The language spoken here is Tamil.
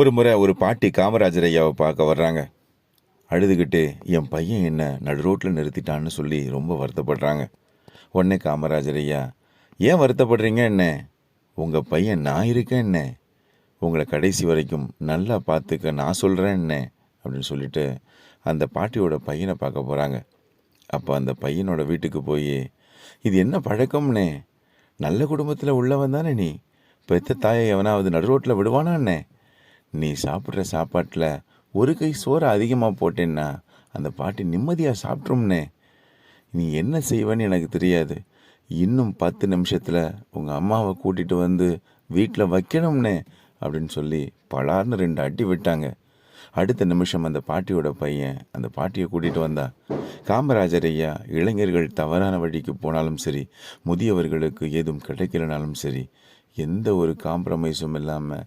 ஒரு முறை ஒரு பாட்டி காமராஜர் ஐயாவை பார்க்க வர்றாங்க. அழுதுகிட்டு என் பையன் என்ன நடு ரோட்டில் நிறுத்திட்டான்னு சொல்லி ரொம்ப வருத்தப்படுறாங்க. உடனே காமராஜர் ஐயா ஏன் வருத்தப்படுறீங்க என்ன? உங்கள் பையன் நான் இருக்கேன் என்ன? உங்களை கடைசி வரைக்கும் நல்லா பார்த்துக்க நான் சொல்கிறேன் என்ன? அப்படின்னு சொல்லிட்டு அந்த பாட்டியோட பையனை பார்க்க போகிறாங்க அப்போ அந்த பையனோட வீட்டுக்கு போய் இது என்ன பழக்கம்னே? நல்ல குடும்பத்தில் உள்ளவன் தானே நீ? பெத்த தாயை எவனாவது நடு ரோட்டில் விடுவானா என்ன? நீ சாப்பிட்ற சாப்பாட்டில் ஒரு கை சோறு அதிகமாக போட்டேன்னா அந்த பாட்டி நிம்மதியாக சாப்பிட்ரும்னே நீ என்ன செய்வேன்னு எனக்கு தெரியாது. இன்னும் பத்து நிமிஷத்தில் உங்கள் அம்மாவை கூட்டிகிட்டு வந்து வீட்டில் வைக்கணும்னே அப்படின்னு சொல்லி பலார்னு ரெண்டு அடி விட்டாங்க. அடுத்த நிமிஷம் அந்த பாட்டியோட பையன் அந்த பாட்டியை கூட்டிகிட்டு வந்தா. காமராஜர் ஐயா இளைஞர்கள் தவறான வழிக்கு போனாலும் சரி முதியவர்களுக்கு ஏதும் கிடைக்கலனாலும் சரி எந்த ஒரு காம்ப்ரமைஸும் இல்லாமல்